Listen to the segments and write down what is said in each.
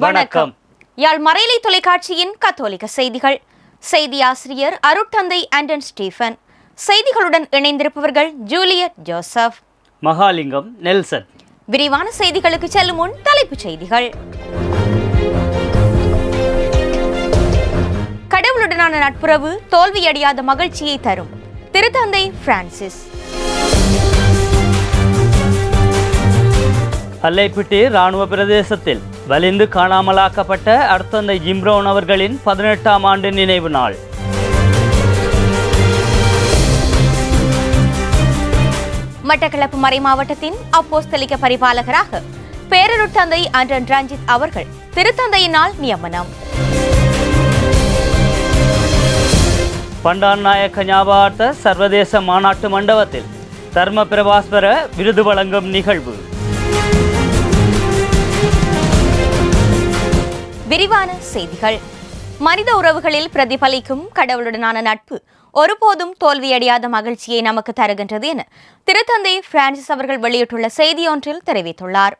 வணக்கம். யாழ் மறைலை தொலைக்காட்சியின் கத்தோலிக்க செய்திகள். செய்தி ஆசிரியர் அருட்தந்தை ஆண்டன் ஸ்டீஃபன். செய்திகளுடன் இணைந்திருப்பவர்கள் ஜூலியட் ஜோசப். மகாலிங்கம் நெல்சன். விரிவான செய்திகளுக்கு செல்லும் முன் தலைப்புச் செய்திகள். கடவுளுடனான நட்புறவு தோல்வியடையாத மகிழ்ச்சியை தரும். திருத்தந்தை பிரான்சிஸ். அல்லைப்பிட்டி இராணுவ பிரதேசத்தில் வலிந்து காணாமலாக்கப்பட்ட அர்த்தந்தை ஜிம்ரோன் அவர்களின் பதினெட்டாம் ஆண்டு நினைவு நாள். மட்டக்களப்பு மறை மாவட்டத்தின் அப்போஸ்தலிக்க பரிபாலகராக பேரருட்தந்தை அன்றன் ரஞ்சித் அவர்கள் திருத்தந்தையினால் நியமனம். பண்டான் நாயக்க ஞாபகார்த்த சர்வதேச மாநாட்டு மண்டபத்தில் தர்ம பிரபாஸ்வர விருது வழங்கும் நிகழ்வு. விரிவான செய்திகள். மனித உறவுகளில் பிரதிபலிக்கும் கடவுளுடனான நட்பு ஒருபோதும் தோல்வியடையாத மகிழ்ச்சியை நமக்கு தருகின்றது என திருத்தந்தை பிரான்சிஸ் அவர்கள் வெளியிட்டுள்ள செய்தியொன்றில் தெரிவித்துள்ளார்.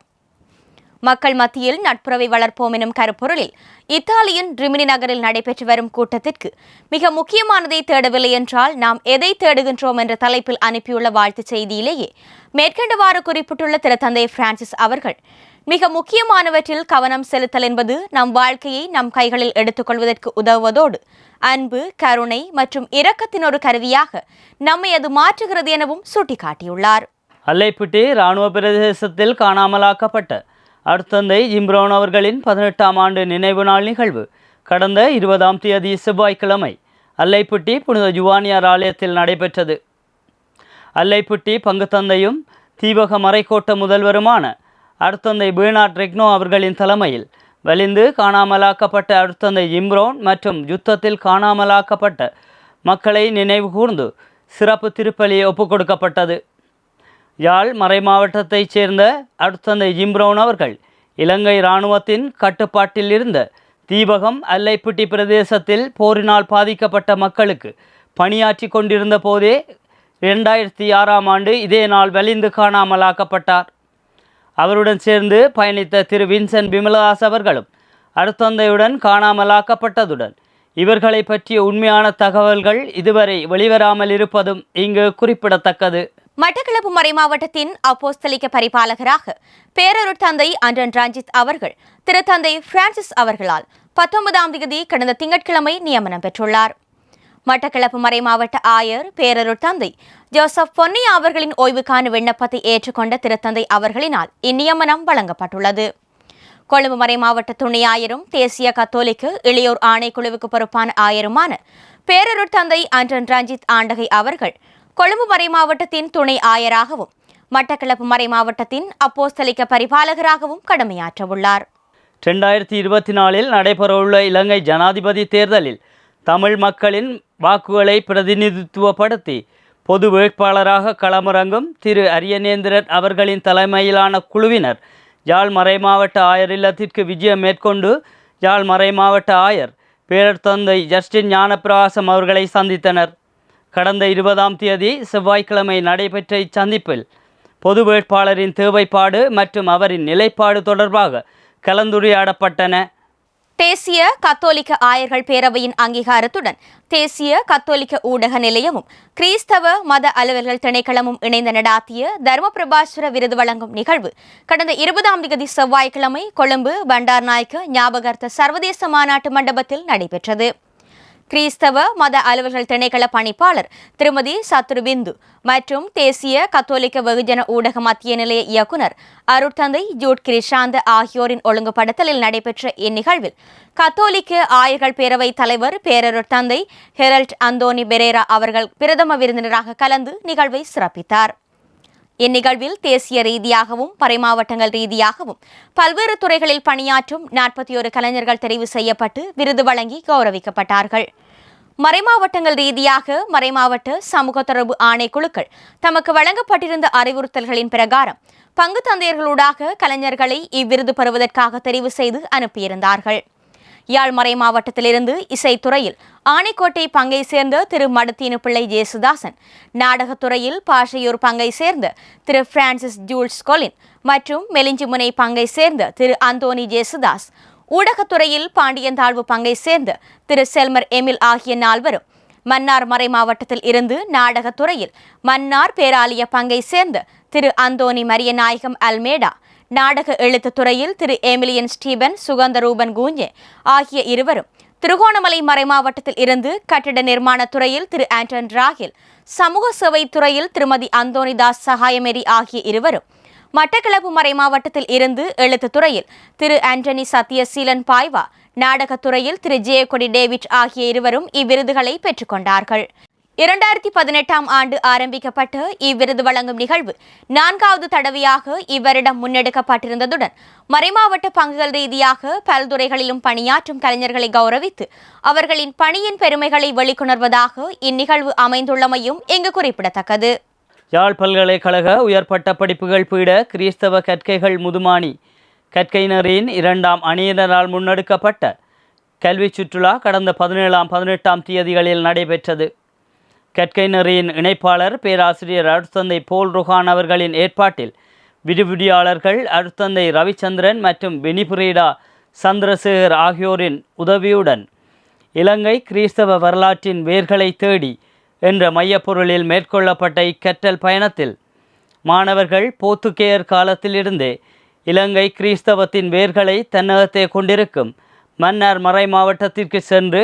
மக்கள் மத்தியில் நட்புறவை வளர்ப்போம் எனும் கருப்பொருளில் இத்தாலியின் ரிமினி நகரில் நடைபெற்று வரும் கூட்டத்திற்கு மிக முக்கியமானதை தேடவில்லை என்றால் நாம் எதை தேடுகின்றோம் என்ற தலைப்பில் அனுப்பியுள்ள வாழ்த்துச் செய்தியிலேயே மேற்கண்டவாறு குறிப்பிட்டுள்ள திருத்தந்தை பிரான்சிஸ் அவர்கள் மிக முக்கியமானவற்றில் கவனம் செலுத்தல் என்பது நம் வாழ்க்கையை நம் கைகளில் எடுத்துக்கொள்வதற்கு உதவுவதோடு அன்பு கருணை மற்றும் இரக்கத்தின் ஒரு கருவியாக நம்மை அது மாற்றுகிறது எனவும் சுட்டிக்காட்டியுள்ளார். அல்லைப்பிட்டி இராணுவ பிரதேசத்தில் காணாமலாக்கப்பட்ட அர்த்தந்தை ஜிம்ரோன் அவர்களின் பதினெட்டாம் ஆண்டு நினைவு நாள் நிகழ்வு கடந்த இருபதாம் தேதி செவ்வாய்க்கிழமை அல்லைப்பிட்டி புனித ஜுவானியார் ஆலயத்தில் நடைபெற்றது. அல்லைப்பிட்டி பங்குத்தந்தையும் தீபக மறைக்கோட்ட முதல்வருமான அருத்தந்தை பீனாட் ரெக்னோ அவர்களின் தலைமையில் வலிந்து காணாமலாக்கப்பட்ட அருத்தந்தை இம்ரோன் மற்றும் யுத்தத்தில் காணாமலாக்கப்பட்ட மக்களை நினைவு கூர்ந்து சிறப்பு திருப்பலி ஒப்புக்கொடுக்கப்பட்டது. யாழ் மறை மாவட்டத்தைச் சேர்ந்த அருத்தந்தை இம்ரோன் அவர்கள் இலங்கை இராணுவத்தின் கட்டுப்பாட்டில் இருந்த தீபகம் அல்லைப்பிட்டி பிரதேசத்தில் போரினால் பாதிக்கப்பட்ட மக்களுக்கு பணியாற்றி கொண்டிருந்த போதே இரண்டாயிரத்தி ஆறாம் ஆண்டு இதே நாள் வலிந்து காணாமலாக்கப்பட்டார். அவருடன் சேர்ந்து பயணித்த திரு வின்சென்ட் விமலதாஸ் அவர்களும் அருத்தந்தையுடன் காணாமலாக்கப்பட்டதுடன். இவர்களை பற்றிய உண்மையான தகவல்கள் இதுவரை வெளிவராமல் இருப்பதும் இங்கு குறிப்பிடத்தக்கது. மட்டக்களப்பு மறை மாவட்டத்தின் அப்போஸ்தலிக்க பரிபாலகராக பேரருட் தந்தை அன்றன் ரஞ்சித் அவர்கள் திருத்தந்தை பிரான்சிஸ் அவர்களால் பத்தொன்பதாம் தேதி கடந்த திங்கட்கிழமை நியமனம் பெற்றுள்ளார். மட்டக்களப்பு மறை மாவட்ட ஆயர் பேரருட் தந்தை ஜோசப் பொன்னியா அவர்களின் ஓய்வுக்கான விண்ணப்பத்தை ஏற்றுக்கொண்ட திருத்தந்தை அவர்களினால் இந்நியமனம் வழங்கப்பட்டுள்ளது. கொழும்பு மறை மாவட்ட துணை ஆயரும் தேசிய கத்தோலிக்கு இளையோர் ஆணைக்குழுவுக்கு பொறுப்பான ஆயருமான பேரருட் தந்தை அன்றன் ரஞ்சித் ஆண்டகை அவர்கள் கொழும்பு மறை மாவட்டத்தின் துணை ஆயராகவும் மட்டக்களப்பு மறை மாவட்டத்தின் அப்போஸ்தலிக்க பரிபாலகராகவும் கடமையாற்றவுள்ளார். ரெண்டாயிரத்தி இருபத்தி நாலில் நடைபெறவுள்ள இலங்கை ஜனாதிபதி தேர்தலில் தமிழ் மக்களின் வாக்குகளை பிரதிநிதித்துவப்படுத்தி பொது வேட்பாளராக களமிறங்கும் திரு அரியநேந்திரன் அவர்களின் தலைமையிலான குழுவினர். யாழ் மறைமாவட்ட ஆயர் இல்லத்திற்கு விஜயம் மேற்கொண்டு யாழ் மறைமாவட்ட ஆயர் பேரர் தந்தை ஜஸ்டின் ஞானப்பிரகாசம் அவர்களை சந்தித்தனர். கடந்த இருபதாம் தேதி செவ்வாய்க்கிழமை நடைபெற்ற இச்சந்திப்பில் பொது வேட்பாளரின் தேவைப்பாடு மற்றும் அவரின் நிலைப்பாடு தொடர்பாக கலந்துரையாடப்பட்டன. தேசிய கத்தோலிக்க ஆயர்கள் பேரவையின் அங்கீகாரத்துடன் தேசிய கத்தோலிக்க ஊடக நிலையமும் கிறிஸ்தவ மத அலுவல்கள் திணைக்களமும் இணைந்து நடாத்திய தர்மபிரபாஸ்வர விருது வழங்கும் நிகழ்வு கடந்த இருபதாம் தேதி செவ்வாய்க்கிழமை கொழும்பு பண்டார்நாயக்க ஞாபகார்த்த சர்வதேச மாநாட்டு மண்டபத்தில் நடைபெற்றது. கிறிஸ்தவ மத அலுவல்கள் திணைக்கள பணிப்பாளர் திருமதி சத்ருபிந்து மற்றும் தேசிய கத்தோலிக்க வெகுஜன ஊடக மத்திய நிலைய இயக்குனர் அருட்தந்தை ஜூட் கிரிஷாந்த் ஆகியோரின் ஒழுங்குபடுத்தலில் நடைபெற்ற இந்நிகழ்வில் கத்தோலிக்க ஆயர்கள் பேரவை தலைவர் பேரருட்தந்தை ஹெரல்ட் அந்தோனி பெரேரா அவர்கள் பிரதம விருந்தினராக கலந்து நிகழ்வை சிறப்பித்தார். இந்நிகழ்வில் தேசிய ரீதியாகவும் பறைமாவட்டங்கள் ரீதியாகவும் பல்வேறு துறைகளில் பணியாற்றும் நாற்பத்தி ஒரு கலைஞர்கள் தெரிவு செய்யப்பட்டு விருது வழங்கி கௌரவிக்கப்பட்டார்கள். மறைமாவட்டங்கள் ரீதியாக மறைமாவட்ட சமூக தொடர்பு ஆணைக்குழுக்கள் தமக்கு வழங்கப்பட்டிருந்த அறிவுறுத்தல்களின் பிரகாரம் பங்கு தந்தையர்களூடாக கலைஞர்களை இவ்விருது பெறுவதற்காக தெரிவு செய்து அனுப்பியிருந்தார்கள். யாழ் மறை மாவட்டத்திலிருந்து இசைத்துறையில் ஆனைக்கோட்டை பங்கை சேர்ந்த திரு மடத்தீனுப்பிள்ளை ஜேசுதாசன் நாடகத்துறையில் பாஷையூர் பங்கை சேர்ந்த திரு பிரான்சிஸ் ஜூல்ஸ் கொலின் மற்றும் மெலிஞ்சிமுனை பங்கை சேர்ந்த திரு அந்தோனி ஜேசுதாஸ் ஊடகத்துறையில் பாண்டியந்தாழ்வு பங்கை சேர்ந்த திரு செல்மர் எமில் ஆகிய நால்வரும் மன்னார் மறை மாவட்டத்தில் இருந்து நாடகத்துறையில் மன்னார் பேராலிய பங்கை சேர்ந்த திரு அந்தோனி மரியநாயகம் அல்மேடா நாடக எழுத்து துறையில் திரு ஏமிலியன் ஸ்டீபன் சுகந்தரூபன் கூஞ்சே ஆகிய இருவரும் திருகோணமலை மறைமாவட்டத்தில் இருந்து கட்டிட நிர்மாணத்துறையில் திரு ஆண்டன் ராகில் சமூக சேவை துறையில் திருமதி அந்தோனிதாஸ் சகாயமேரி ஆகிய இருவரும் மட்டக்களப்பு மறைமாவட்டத்தில் இருந்து எழுத்துத்துறையில் திரு ஆண்டனி சத்யசீலன் பாய்வா நாடகத்துறையில் திரு ஜெயக்கொடி டேவிட் ஆகிய இருவரும் இவ்விருதுகளை பெற்றுக்கொண்டார்கள் இரண்டாயிரத்தி பதினெட்டாம் ஆண்டு ஆரம்பிக்கப்பட்ட இவ்விருது வழங்கும் நிகழ்வு நான்காவது தடவையாக இவ்வரிடம் முன்னெடுக்கப்பட்டிருந்ததுடன் மறைமாவட்ட பங்குகள் ரீதியாக பல்துறைகளிலும் பணியாற்றும் கலைஞர்களை கௌரவித்து அவர்களின் பணியின் பெருமைகளை வெளிக்கொணர்வதாக இந்நிகழ்வு அமைந்துள்ளமையும் இங்கு குறிப்பிடத்தக்கது. யாழ் பல்கலைக்கழக உயர்பட்ட படிப்புகள் பீட கிறிஸ்தவ கற்கைகள் முதுமானி கற்கையினரின் இரண்டாம் அணியினரால் முன்னெடுக்கப்பட்ட கல்வி சுற்றுலா கடந்த பதினேழாம் பதினெட்டாம் தேதிகளில் நடைபெற்றது. கற்கையினரின் இணைப்பாளர் பேராசிரியர் அருட்தந்தை போல் ருஹான் அவர்களின் ஏற்பாட்டில் விடுவிடியாளர்கள் அருட்தந்தை ரவிச்சந்திரன் மற்றும் பெனிபுரீடா சந்திரசேகர் ஆகியோரின் உதவியுடன் இலங்கை கிறிஸ்தவ வரலாற்றின் வேர்களை தேடி என்ற மையப்பொருளில் மேற்கொள்ளப்பட்ட இக்கற்றல் பயணத்தில் மாணவர்கள் போத்துக்கேயர் காலத்திலிருந்தே இலங்கை கிறிஸ்தவத்தின் வேர்களை தன்னகத்தே கொண்டிருக்கும் மன்னார் மறை மாவட்டத்திற்கு சென்று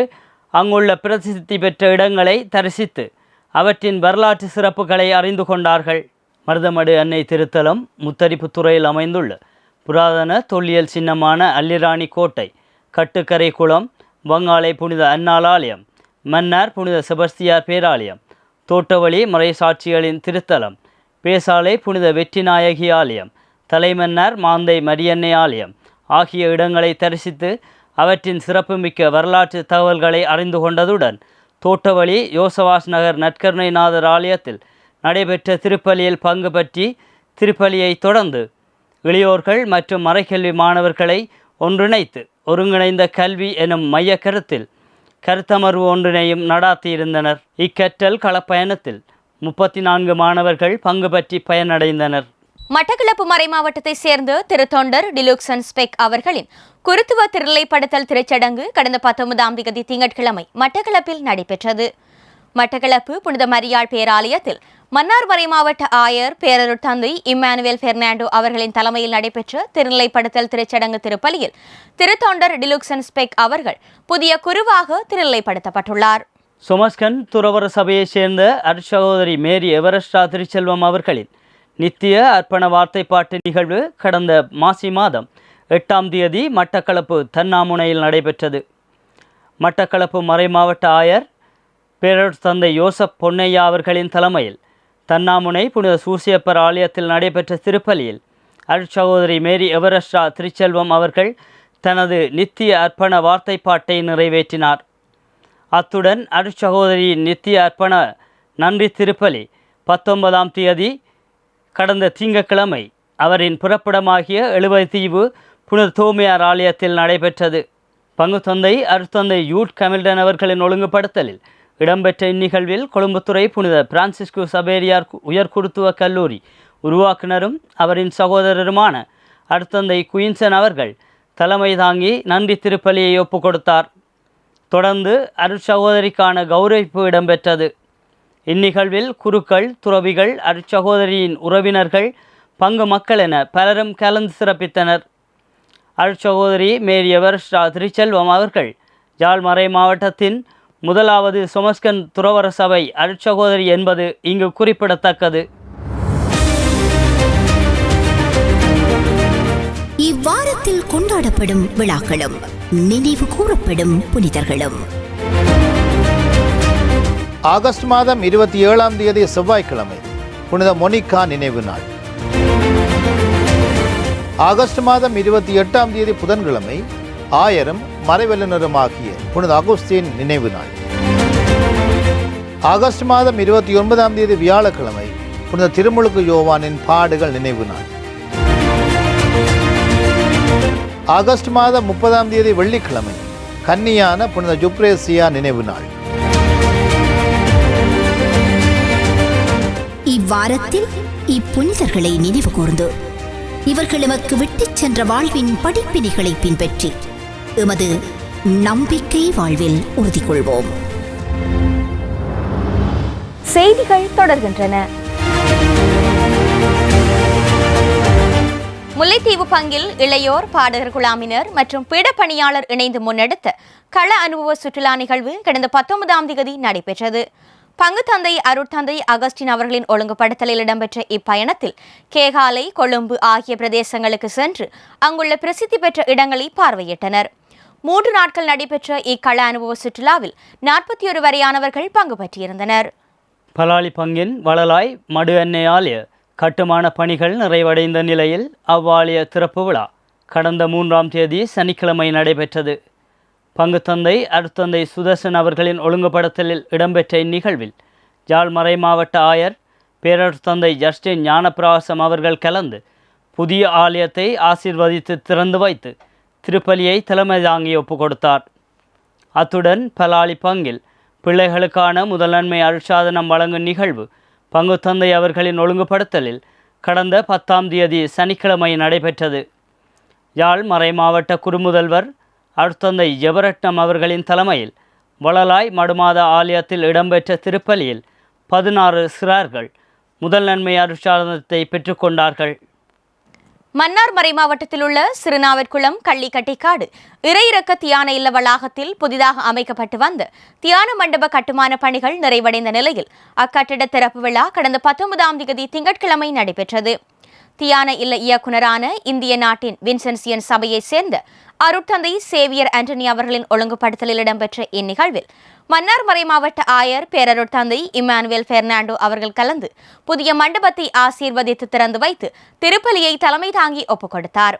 அங்குள்ள பிரசித்தி பெற்ற இடங்களை தரிசித்து அவற்றின் வரலாற்று சிறப்புகளை அறிந்து கொண்டார்கள். மருதமடு அன்னை திருத்தலம் முத்தரிப்புத்துறையில் அமைந்துள்ள புராதன தொல்லியல் சின்னமான அல்லிராணி கோட்டை கட்டுக்கரை குளம் வங்காளை புனித அன்னாள் ஆலயம் மன்னார் புனித செபஸ்தியார் பேராலயம் தோட்டவழி மறைசாட்சிகளின் திருத்தலம் பேசாலை புனித வெற்றிநாயகி ஆலயம் தலைமன்னார் மாந்தை மரியன்னை ஆலயம் ஆகிய இடங்களை தரிசித்து அவற்றின் சிறப்புமிக்க வரலாற்று தகவல்களை அறிந்து கொண்டதுடன் தோட்டவழி யோசவாஸ் நகர் நற்கருணைநாதர் ஆலயத்தில் நடைபெற்ற திருப்பலியில் பங்கு பற்றி திருப்பலியை தொடர்ந்து இளையோர்கள் மற்றும் மறைக்கல்வி மாணவர்களை ஒன்றிணைத்து ஒருங்கிணைந்த கல்வி எனும் மைய கருத்தில் கருத்தமர்வு ஒன்றினையும் நடாத்தியிருந்தனர். இக்கற்றல் களப்பயணத்தில் முப்பத்தி நான்கு மாணவர்கள் பங்கு பற்றி பயனடைந்தனர். மட்டக்களப்பு மறை மாவட்டத்தைச் சேர்ந்த திருத்தொண்டர் டிலுக்சன் ஸ்பெக் அவர்களின் குருத்துவ திருநிலைப்படுத்தல் திருச்சடங்கு கடந்த பத்தொன்பதாம் தேதி திங்கட்கிழமை மட்டக்களப்பில் நடைபெற்றது. மட்டக்களப்பு புனித மரியாள் பேராலயத்தில் மன்னார் மறை மாவட்ட ஆயர் பேரருட் தந்தை இம்மானுவேல் பெர்னாண்டோ அவர்களின் தலைமையில் நடைபெற்ற திருநிலைப்படுத்தல் திருச்சடங்கு திருப்பலியில் திருத்தொண்டர் டிலுக்சன் ஸ்பெக் அவர்கள் புதிய குருவாக திருநிலைப்படுத்தப்பட்டுள்ளார் சொமஸ்கன் துறவர சபையைச் சேர்ந்த அருட்சகோதரி மேரி எவரஸ்டா திருச்செல்வம் அவர்களின் நித்திய அர்ப்பண வார்த்தைப்பாட்டு நிகழ்வு கடந்த மாசி மாதம் எட்டாம் தேதி மட்டக்களப்பு தன்னாமுனையில் நடைபெற்றது. மட்டக்களப்பு மறைமாவட்ட ஆயர் பேரர் தந்தை யோசப் பொன்னையா அவர்களின் தலைமையில் தன்னாமுனை புனித சூசியப்பர் ஆலயத்தில் நடைபெற்ற திருப்பலியில் அருட்சகோதரி மேரி எவரெஸ்டா திருச்செல்வம் அவர்கள் தனது நித்திய அர்ப்பண வார்த்தைப்பாட்டை நிறைவேற்றினார். அத்துடன் அருட்சகோதரியின் நித்திய அர்ப்பண நன்றி திருப்பலி பத்தொன்பதாம் தேதி கடந்த திங்கட்கிழமை அவரின் புறப்படமாகிய எழுபத்தீவு புனித தோமையார் ஆலயத்தில் நடைபெற்றது. பங்கு தந்தை அருத்தந்தை யூட் கமில்டன் அவர்களின் ஒழுங்குபடுத்தலில் இடம்பெற்ற இந்நிகழ்வில் கொழும்புத்துறை புனித பிரான்சிஸ்கு சபேரியார் உயர்குருத்துவ கல்லூரி உருவாக்குனரும் அவரின் சகோதரருமான அருத்தந்தை குயின்சன் அவர்கள் தலைமை தாங்கி நன்றி திருப்பலியை ஒப்புக் கொடுத்தார் தொடர்ந்து அருட்சகோதரிக்கான கௌரவிப்பு இடம்பெற்றது. இந்நிகழ்வில் குருக்கள் துறவிகள் அருட்சகோதரியின் உறவினர்கள் பங்கு மக்கள் என பலரும் கலந்து சிறப்பித்தனர். அருட்சகோதரி மேரி எவரெஸ்டா திருச்செல்வம் அவர்கள் ஜால்மறை மாவட்டத்தின் முதலாவது சொமஸ்கன் துறவர சபை அருட்சகோதரி என்பது இங்கு குறிப்பிடத்தக்கது. இவ்வாரத்தில் கொண்டாடப்படும் விழாக்களும் நினைவு கூறப்படும் புனிதர்களும். ஆகஸ்ட் மாதம் இருபத்தி ஏழாம் தேதி செவ்வாய்க்கிழமை புனித மொனிகா நினைவு நாள். ஆகஸ்ட் மாதம் இருபத்தி எட்டாம் தேதி புதன்கிழமை ஆயரும் மறைவல்லுநருமாகிய புனித அகுஸ்தீன் நினைவு நாள். ஆகஸ்ட் மாதம் இருபத்தி ஒன்பதாம் தேதி வியாழக்கிழமை புனித திருமுழுக்கு யோவானின் பாடுகள் நினைவு நாள். ஆகஸ்ட் மாதம் முப்பதாம் தேதி வெள்ளிக்கிழமை கன்னியான புனித ஜுப்ரேசியா நினைவு நாள். இவ்வாரத்தில் இப்புனிதர்களை நினைவு கூர்ந்து. இவர்கள் எமக்கு விட்டுச் சென்ற வாழ்வின் படிப்பினைகளை பின்பற்றி எமது நம்பிக்கை வாழ்வில் உறுதி கொள்வோம் செய்திகள் தொடர்கின்றன. முல்லைத்தீவு பங்கில் இளையோர் பாடகர் குழாமினர் மற்றும் பீடப்பணியாளர் இணைந்து முன்னெடுத்த கள அனுபவ சுற்றுலா நிகழ்வு கடந்த பத்தொன்பதாம் தேதி நடைபெற்றது. பங்குத்தந்தை அருட்தந்தை அகஸ்டின் அவர்களின் ஒழுங்குபடுத்தலில் இடம்பெற்ற இப்பயணத்தில் கேகாலை கொழும்பு ஆகிய பிரதேசங்களுக்கு சென்று அங்குள்ள பிரசித்தி பெற்ற இடங்களை பார்வையிட்டனர். மூன்று நாட்கள் நடைபெற்ற இக்கள அனுபவ சுற்றுலாவில் நாற்பத்தி ஒரு வரையானவர்கள் பங்கு பற்றியிருந்தனர் பலாலி பங்கின் வளலாய் மடு எண்ணெய் ஆலய கட்டுமான பணிகள் நிறைவடைந்த நிலையில் அவ்வாலய திறப்பு விழா கடந்த மூன்றாம் தேதி சனிக்கிழமை நடைபெற்றது. பங்குத்தந்தை அருத்தந்தை சுதர்சன் அவர்களின் ஒழுங்குபடுத்தலில் இடம்பெற்ற இந்நிகழ்வில் ஜாழ் மறை மாவட்ட ஆயர் பேரருத்தந்தை ஜஸ்டின் ஞானப்பிரகாசம் அவர்கள் கலந்து புதிய ஆலயத்தை ஆசிர்வதித்து திறந்து வைத்து திருப்பலியை தலைமை தாங்கி ஒப்பு கொடுத்தார். அத்துடன் பலாளி பங்கில் பிள்ளைகளுக்கான முதலன்மை அருட்சாதனம் வழங்கும் நிகழ்வு பங்குத்தந்தை அவர்களின் ஒழுங்குபடுத்தலில் கடந்த பத்தாம் தேதி சனிக்கிழமை நடைபெற்றது. யாழ் மறை மாவட்ட குறுமுதல்வர் அருட்தந்தை ஜெபரட்னம் அவர்களின் தலைமையில் வளலாய் மடுமாத ஆலயத்தில் இடம்பெற்ற திருப்பலியில் பதினாறு சிறார்கள் முதல் நன்மை அருட்சாதனத்தை பெற்றுக்கொண்டார்கள். மன்னார் மறை மாவட்டத்தில் உள்ள சிறுநாவற்குளம் கள்ளிக்கட்டிக்காடு இறையிறக்க தியான இல்ல வளாகத்தில் புதிதாக அமைக்கப்பட்டு வந்த தியான மண்டப கட்டுமான பணிகள் நிறைவடைந்த நிலையில் அக்கட்டிட திறப்பு விழா கடந்த பத்தொன்பதாம் தேதி திங்கட்கிழமை நடைபெற்றது. தியான இல்ல இயக்குனரான இந்திய நாட்டின் வின்சென்சியன் சபையைச் சேர்ந்த அருட்தந்தை சேவியர் ஆண்டனி அவர்களின் ஒழுங்குபடுத்தலில் இடம்பெற்ற இந்நிகழ்வில் மன்னார் மறை மாவட்ட ஆயர் பேரருட்தந்தை இமானுவேல் பெர்னாண்டோ அவர்கள் கலந்து புதிய மண்டபத்தை ஆசீர்வதித்து திறந்து வைத்து திருப்பலியை தலைமை தாங்கி ஒப்புக் கொடுத்தார்.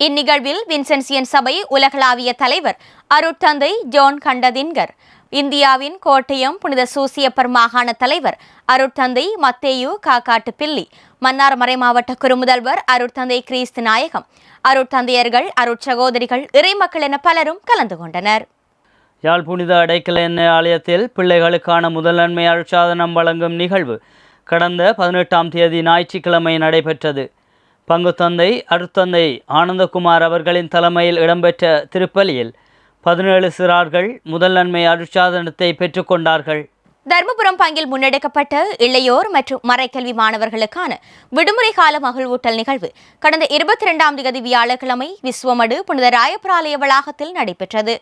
இந்நிகழ்வில் வின்சென்சியன் சபை உலகளாவிய தலைவர் அருட்தந்தை ஜோன் கண்டதின்கர் இந்தியாவின் கோட்டயம் புனித சூசியப்பர் மாகாண தலைவர் அருட்தந்தை மத்தேயு காக்காட்டு பில்லி மன்னார் மறைமாவட்ட குறுமுதல்வர் அருட்தந்தை கிறிஸ்து நாயகம். அருட்தந்தையர்கள் அருட்சகோதரிகள் இறைமக்கள் என பலரும் கலந்து கொண்டனர். யாழ் புனித அடைக்கல எண்ணெய் ஆலயத்தில் பிள்ளைகளுக்கான முதலன்மை அருட்சாதனம் வழங்கும் நிகழ்வு கடந்த பதினெட்டாம் தேதி ஞாயிற்றுக்கிழமை நடைபெற்றது. பங்குத்தந்தை அருட்தந்தை ஆனந்தகுமார் அவர்களின் தலைமையில் இடம்பெற்ற திருப்பலியில் பதினேழு சிறார்கள் முதல் நன்மை அருட்சாதனத்தை பெற்றுக்கொண்டார்கள். தர்மபுரம் பங்கில் முன்னெடுக்கப்பட்ட இளையோர் மற்றும் மறைக்கல்வி மாணவர்களுக்கான விடுமுறை கால மகிழ்வூட்டல் நிகழ்வு கடந்த இருபத்தி இரண்டாம் தேதி வியாழக்கிழமை விஸ்வமடு புனித ராயபுராலய வளாகத்தில் நடைபெற்றது.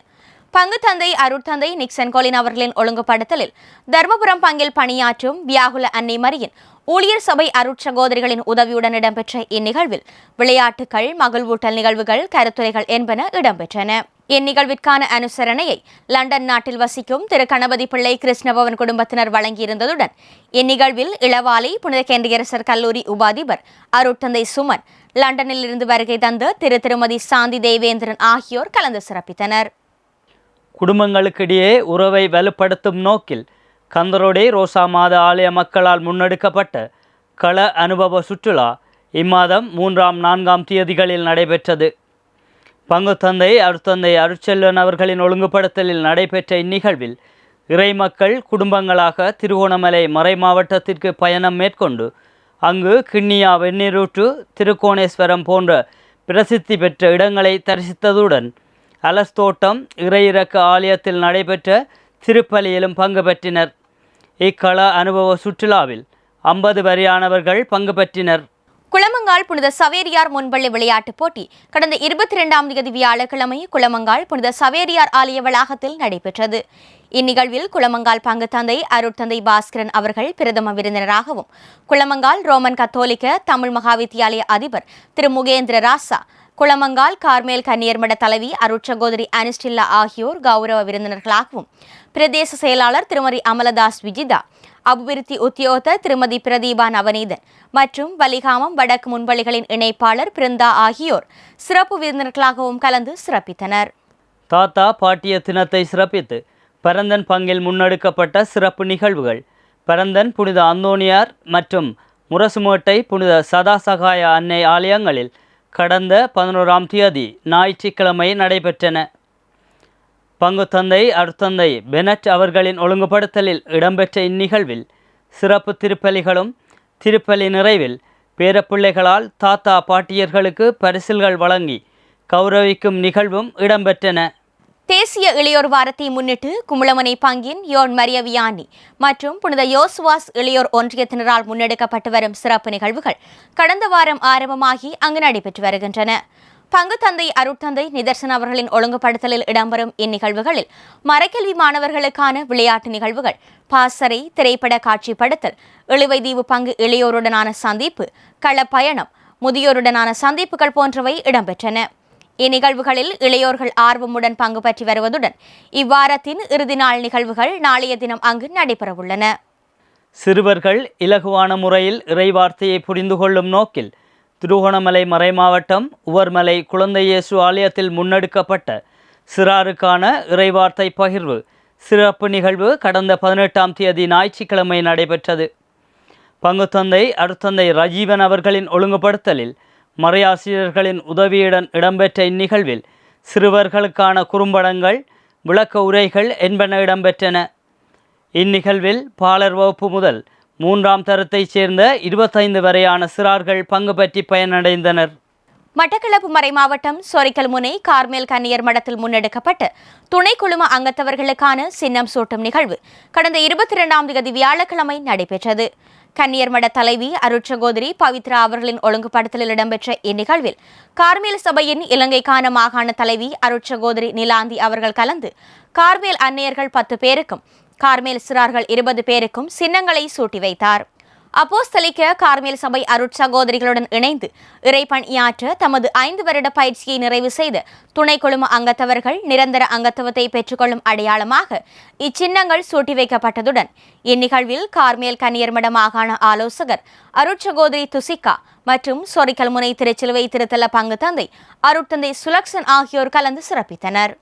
பங்கு தந்தை அருட்தந்தை நிக்சன் கோலின் அவர்களின் ஒழுங்குபடுத்தலில் தர்மபுரம் பங்கில் பணியாற்றும் வியாகுல அன்னை மரியின் ஊழியர் சபை அருட்சகோதரிகளின் உதவியுடன் இடம்பெற்ற இந்நிகழ்வில் விளையாட்டுகள் மகிழ்வூட்டல் நிகழ்வுகள் கருத்துரைகள் என்பன இடம்பெற்றன. இந்நிகழ்விற்கான அனுசரணையை லண்டன் நாட்டில் வசிக்கும் திரு. கணபதி பிள்ளை கிருஷ்ணபவன் குடும்பத்தினர் வழங்கியிருந்ததுடன் இந்நிகழ்வில் இளவாலை புனித கேந்தியரசர் கல்லூரி உபாதிபர் அருட்தந்தை சுமன் லண்டனில் இருந்து வருகை தந்த திரு. திருமதி சாந்தி தேவேந்திரன் ஆகியோர் கலந்து சிறப்பித்தனர். குடும்பங்களுக்கிடையே உறவை வலுப்படுத்தும் நோக்கில் கந்தரோடே ரோசா மாத ஆலய மக்களால் முன்னெடுக்கப்பட்ட கள அனுபவ சுற்றுலா இம்மாதம் மூன்றாம் நான்காம் தேதிகளில் நடைபெற்றது. பங்குத்தந்தை அருத்தந்தை அருட்செல்வன் அவர்களின் ஒழுங்குபடுத்தலில் நடைபெற்ற இந்நிகழ்வில் இறைமக்கள் குடும்பங்களாக திருகோணமலை மறை மாவட்டத்திற்கு பயணம் மேற்கொண்டு அங்கு கிண்ணியா வெந்நீரூற்று திருக்கோணேஸ்வரம் போன்ற பிரசித்தி பெற்ற இடங்களை தரிசித்ததுடன் அலஸ்தோட்டம் இறையிறக்க ஆலயத்தில் நடைபெற்ற திருப்பலியிலும் பங்கு பெற்றினர். இக்கள அனுபவ சுற்றுலாவில் ஐம்பது வரையானவர்கள் பங்கு பெற்றினர். குளமங்கால் புனித சவேரியார் முன்பள்ளி விளையாட்டுப் போட்டி கடந்த இருபத்தி இரண்டாம் தேதி வியாழக்கிழமை குளமங்கால் புனித சவேரியார் ஆலய வளாகத்தில் நடைபெற்றது. இந்நிகழ்வில் குளமங்கால் பங்கு தந்தை அருட்தந்தை பாஸ்கரன் அவர்கள் பிரதம விருந்தினராகவும் குளமங்கால் ரோமன் கத்தோலிக்க தமிழ் மகாவித்தியாலய அதிபர் திரு முகேந்திர ராசா குளமங்கால் கார்மேல் கன்னியர்மட தலைவி அருட்சகோதரி அனிஸ்டில்லா ஆகியோர் கௌரவ விருந்தினர்களாகவும் பிரதேச செயலாளர் திருமதி அமலதாஸ் விஜிதா அபிவிருத்தி உத்தியோக திருமதி பிரதீபா நவநீதன் மற்றும் வலிகாமம் வடக்கு முன்வழிகளின் இணைப்பாளர் பிருந்தா ஆகியோர் சிறப்பு விருந்தினர்களாகவும் கலந்து சிறப்பித்தனர். தாத்தா பாட்டிய தினத்தை சிறப்பித்து பரந்தன் பங்கில் முன்னெடுக்கப்பட்ட சிறப்பு நிகழ்வுகள் பரந்தன் புனித அந்தோனியார் மற்றும் முரசுமேட்டை புனித சதாசகாய அன்னை ஆலயங்களில் கடந்த பதினோராம் தேதி ஞாயிற்றுக்கிழமை நடைபெற்றன. பங்குத்தந்தை அருத்தந்தை பெனட் அவர்களின் ஒழுங்குபடுத்தலில் இடம்பெற்ற இந்நிகழ்வில் சிறப்பு திருப்பலிகளும் திருப்பலி நிறைவில் பேரப்பிள்ளைகளால் தாத்தா பாட்டியர்களுக்கு பரிசில்கள் வழங்கி கௌரவிக்கும் நிகழ்வும் இடம்பெற்றன. தேசிய இளையோர் வாரத்தை முன்னிட்டு கும்பளமனை பங்கின் யோன் மரியவியானி மற்றும் புனித யோசுவாஸ் இளையோர் ஒன்றியத்தினரால் முன்னெடுக்கப்பட்டு வரும் சிறப்பு நிகழ்வுகள் கடந்த வாரம் ஆரம்பமாகி அங்கு நடைபெற்று வருகின்றன. பங்கு தந்தை அருட்தந்தை நிதர்சன் அவர்களின் ஒழுங்குபடுத்தலில் இடம்பெறும் இந்நிகழ்வுகளில் மறைக்கல்வி மாணவர்களுக்கான விளையாட்டு நிகழ்வுகள் பாசறை திரைப்பட காட்சிப்படுத்தல் இழுவைதீவு பங்கு இளையோருடனான சந்திப்பு களப்பயணம் முதியோருடனான சந்திப்புகள் போன்றவை இடம்பெற்றன. இந்நிகழ்வுகளில் இளையோர்கள் ஆர்வமுடன் பங்கு பற்றி வருவதுடன் இவ்வாரத்தின் இறுதி நாள் நிகழ்வுகள் நாளைய தினம் அங்கு நடைபெறவுள்ளன. சிறுவர்கள் இலகுவான முறையில் இறைவார்த்தையை புரிந்து கொள்ளும் நோக்கில் திருகோணமலை மறைமாவட்டம் உவர்மலை குழந்தை இயேசு ஆலயத்தில் முன்னெடுக்கப்பட்ட சிறாருக்கான இறைவார்த்தை பகிர்வு. சிறப்பு நிகழ்வு கடந்த பதினெட்டாம் தேதி ஞாயிற்றுக்கிழமை நடைபெற்றது. பங்குத்தந்தை அடுத்தந்தை ரஜீவன் அவர்களின் ஒழுங்குபடுத்தலில் மறையாசிரியர்களின் உதவியுடன் இடம்பெற்ற இந்நிகழ்வில் சிறுவர்களுக்கான குறும்படங்கள் விளக்க உரைகள் என்பன இடம்பெற்றன. இந்நிகழ்வில் பாலர் வகுப்பு முதல் மூன்றாம் தரத்தைச் சேர்ந்த இருபத்தைந்து வரையான சிறார்கள் பங்கு பற்றி பயனடைந்தனர். மட்டக்களப்பு மறைமாவட்டம் சொரிக்கல் முனை கார்மேல் கன்னியர் மடத்தில் முன்னெடுக்கப்பட்ட துணை குழும அங்கத்தவர்களுக்கான சின்னம் சூட்டும் நிகழ்வு கடந்த இருபத்தி இரண்டாம் தேதி வியாழக்கிழமை நடைபெற்றது. கன்னியர் மட தலைவி அருட்சகோதரி பவித்ரா அவர்களின் ஒழுங்குபடுத்தலில் இடம்பெற்ற இந்நிகழ்வில் கார்மேல் சபையின் இலங்கைக்கான மாகாண தலைவி அருட்சகோதரி நிலாந்தி அவர்கள் கலந்து கார்மேல் அன்னையர்கள் பத்து பேருக்கும் கார்மேல் சிறார்கள் இருபது பேருக்கும் சின்னங்களை சூட்டி வைத்தார். அப்போஸ்தலிக்க கார்மேல் சபை அருட்சகோதரிகளுடன் இணைந்து இறைப்பணியாற்ற தமது ஐந்து வருட பயிற்சியை நிறைவு செய்த துணை குழும அங்கத்தவர்கள் நிரந்தர அங்கத்துவத்தை பெற்றுக்கொள்ளும் அடையாளமாக இச்சின்னங்கள் சூட்டி வைக்கப்பட்டதுடன் இந்நிகழ்வில் கார்மேல் கன்னியர்மட மாகாண ஆலோசகர் அருட்சகோதரி துசிகா மற்றும் சொரிக்கல் முனை திருச்சிலுவை திருத்தல பங்கு தந்தை அருட்தந்தை சுலக்ஷன் ஆகியோர் கலந்து சிறப்பித்தனர்.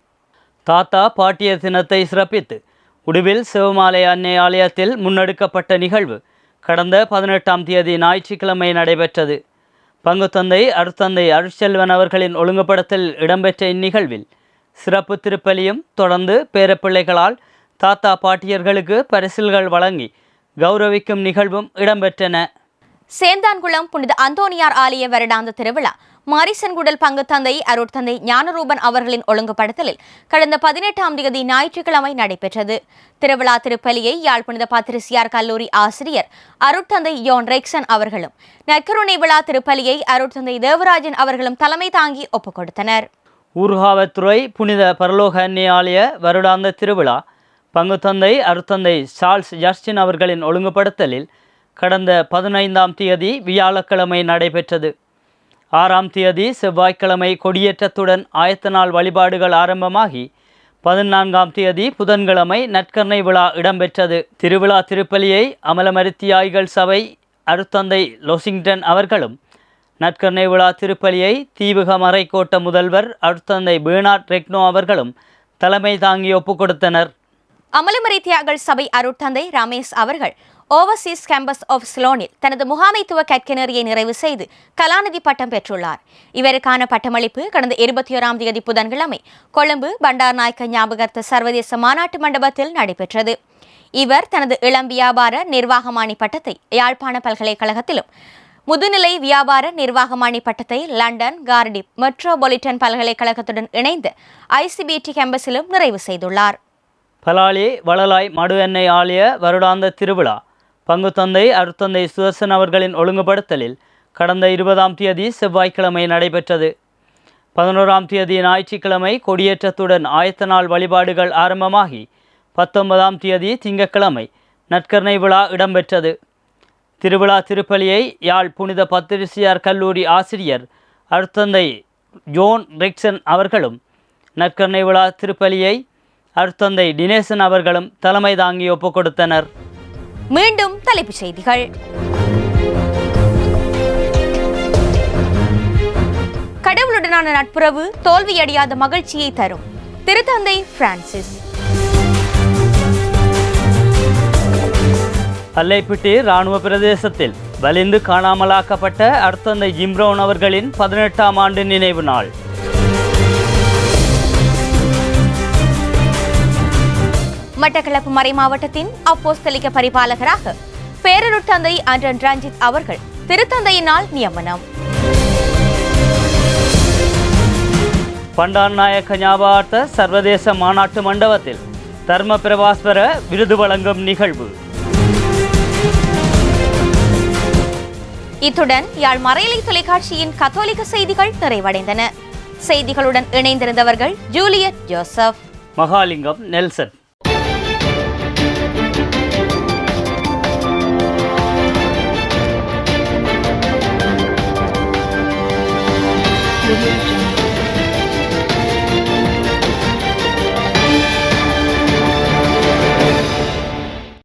தாத்தா பாட்டிய தினத்தை சிறப்பித்து உடுவில் சிவமாலை அன்னை ஆலயத்தில் முன்னெடுக்கப்பட்ட நிகழ்வு கடந்த பதினெட்டாம் தேதி ஞாயிற்றுக்கிழமை நடைபெற்றது பங்குத்தந்தை அருத்தந்தை அருட்செல்வன் அவர்களின் ஒழுங்குபடத்தில் இடம்பெற்ற இந்நிகழ்வில் சிறப்பு திருப்பலியும் தொடர்ந்து பேரப்பிள்ளைகளால் தாத்தா பாட்டியர்களுக்கு பரிசில்கள் வழங்கி கௌரவிக்கும் நிகழ்வும் இடம்பெற்றன சேந்தான்குளம் புனித அந்தோனியார் ஆலய வருடாந்த திருவிழா மாரிசன்குடல் பங்கு தந்தை அருட்தந்தை ஞானரூபன் அவர்களின் ஒழுங்குபடுத்தலில் கடந்த பதினெட்டாம் தேதி ஞாயிற்றுக்கிழமை நடைபெற்றது. திருவிழா திருப்பலியை யாழ் புனித கல்லூரி ஆசிரியர் அருட்தந்தை யோன் ரெக்சன் அவர்களும் நற்கருணை விழா திருப்பலியை அருட்தந்தை தேவராஜன் அவர்களும் தலைமை தாங்கி ஒப்புக் கொடுத்தனர். ஊர்காவத்துறை புனித பரலோக அன்னியாலய வருடாந்த திருவிழா பங்குத்தந்தை அருத்தந்தை சார்ல்ஸ் ஜஸ்டின் அவர்களின் ஒழுங்குபடுத்தலில் கடந்த பதினைந்தாம் தேதி வியாழக்கிழமை நடைபெற்றது. ஆறாம் தேதி செவ்வாய்க்கிழமை கொடியேற்றத்துடன் ஆயத்த நாள் வழிபாடுகள் ஆரம்பமாகி பதினான்காம் தேதி புதன்கிழமை நற்கர்ணை விழா இடம்பெற்றது. திருவிழா திருப்பலியை அமலமருத்தியாய்கள் சபை அருத்தந்தை லொசிங்டன் அவர்களும் நற்கர்ணை விழா திருப்பலியை தீவுக மறைக்கோட்ட முதல்வர் அருத்தந்தை பேர்னாட் ரெக்னோ அவர்களும் தலைமை தாங்கி ஒப்புக் கொடுத்தனர் அமலமறை தியாகல் சபை அருட்தந்தை ரமேஷ் அவர்கள் ஓவர்சீஸ் கேம்பஸ் ஆஃப் சிலோனில் தனது முகாமைத்துவ கற்கிணறியை நிறைவு செய்து கலாநிதி பட்டம் பெற்றுள்ளார். இவருக்கான பட்டமளிப்பு கடந்த இருபத்தி ஓராம் தேதி புதன்கிழமை கொழும்பு பண்டார் நாயக்க ஞாபகர்த்த சர்வதேச மாநாட்டு மண்டபத்தில் நடைபெற்றது. இவர் தனது இளம் வியாபார நிர்வாகமானி பட்டத்தை யாழ்ப்பாண பல்கலைக்கழகத்திலும் முதுநிலை வியாபார நிர்வாகமானி பட்டத்தை லண்டன் கார்டிப் மெட்ரோபொலிட்டன் பல்கலைக்கழகத்துடன் இணைந்து ஐசிபிடி கேம்பஸிலும் நிறைவு செய்துள்ளார். பலாலி வளலாய் மடு எண்ணெய் ஆலய வருடாந்த திருவிழா பங்குத்தந்தை அருத்தந்தை சுதர்சன் அவர்களின் ஒழுங்குபடுத்தலில் கடந்த இருபதாம் தேதி செவ்வாய்க்கிழமை நடைபெற்றது. பதினோராம் தேதி ஞாயிற்றுக்கிழமை கொடியேற்றத்துடன் ஆயத்த நாள் வழிபாடுகள் ஆரம்பமாகி பத்தொன்பதாம் தேதி திங்கட்கிழமை நற்கர்ணை விழா இடம்பெற்றது. திருவிழா திருப்பலியை யாழ் புனித பத்திரிசியார் கல்லூரி ஆசிரியர் அருத்தந்தை ஜோன் ரிக்சன் அவர்களும் நற்கர்ணை விழா திருப்பலியை அருத்தந்தை தினேசன் அவர்களும் தலைமை தாங்கி ஒப்புக் கொடுத்தனர் மீண்டும் தலைப்புச் செய்திகள். கடவுளுடனான நட்புறவு தோல்வியடையாத மகிழ்ச்சியை தரும். திருத்தந்தை பிரான்சிஸ். அல்லைப்பிட்டி ராணுவ பிரதேசத்தில் வலிந்து காணாமலாக்கப்பட்ட அர்த்தந்தை ஜிம்ரோன் அவர்களின் பதினெட்டாம் ஆண்டு நினைவு நாள். மட்டக்களப்பு மறை மாவட்டத்தின் அப்போஸ்தலிக்க பரிபாலகராக பேரருட்தந்தை அன்றன் ரஞ்சித் அவர்கள் திருத்தந்தையினால் நியமனம். பண்டாரநாயக்க ஞாபகார்த்த சர்வதேச மாநாட்டு மண்டபத்தில் தர்ம பிரபாஸ்வர விருது வழங்கும் நிகழ்வு. இத்துடன் யாழ் மறையலை தொலைக்காட்சியின் கத்தோலிக்க செய்திகள் நிறைவடைந்தன. செய்திகளுடன் இணைந்திருந்தவர்கள் Juliet Joseph. Mahalingam Nelson.